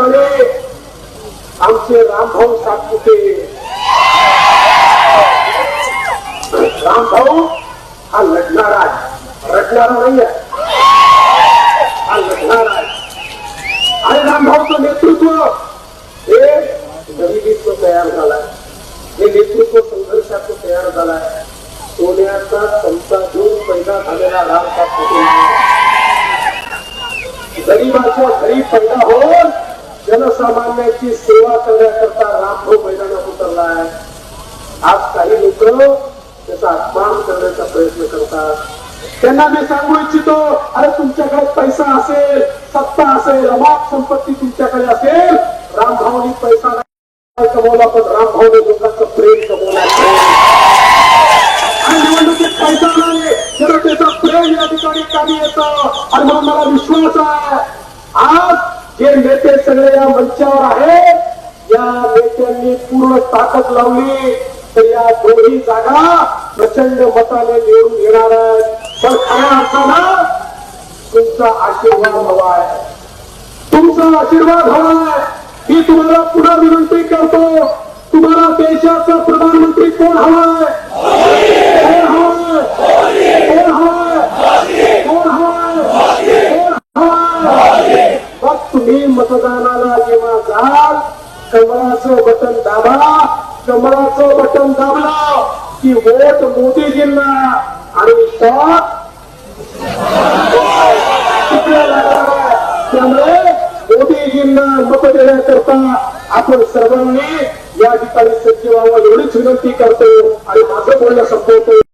ठिकाणी आमचे रामभाऊ सातपुते रामभाऊ हा लढणारा आहे रडणारा नाही आहे हा लढणारा आहे आणि रामभाऊचं नेतृत्व हे गरिबीच तयार झालाय हे नेतृत्व संघर्षाचं तयार झालाय सोन्याचा चमचा घेऊन पैदा झालेला राम सातपुते गरीबाच्या घरी पैदा होऊन जनसामान्यांची सेवा करण्याकरता रामभाऊ मैदानात उतरलाय. आज काही लोक त्याचा अपमान करण्याचा प्रयत्न करतात. त्यांना मी सांगू इच्छितो अरे तुमच्याकडे पैसा असेल सत्ता असेल अमाप संपत्ती तुमच्याकडे असेल रामभाऊनी पैसा नाही कमवला पण रामभाऊने लोकांचं प्रेम कमवला आणि निवडणुकीत पैसा नाही जनतेचं प्रेम या ठिकाणी कामी येतं. आणि म्हणून मला विश्वास आहे आज जे नेते सगळे या मंचावर आहेत या नेत्यांनी पूर्ण ताकद लावली तर या दोन्ही जागा प्रचंड मताने निवडून येणार आहेत. पण खऱ्या अर्थानं तुमचा आशीर्वाद हवा आहे. तुमचा आशीर्वाद हवा आहे. मी तुम्हाला पुन्हा विनंती करतो तुम्हाला देशाचा प्रधानमंत्री कोण हवाय कोण हवाय कोण हवाय कोण हवाय कोण हवाय मग तुम्ही मतदानाला जेव्हा जाल कमळाचं बटन दाबा कमळाचं बटन दाबला की वोट मोदीजींना आणि शॉट? त्यामुळे मोदीजींना मत देण्याकरता आपण सर्वांनी या ठिकाणी सज्ज व्हावं एवढीच विनंती करतो आणि माझं बोलणं संपवतो.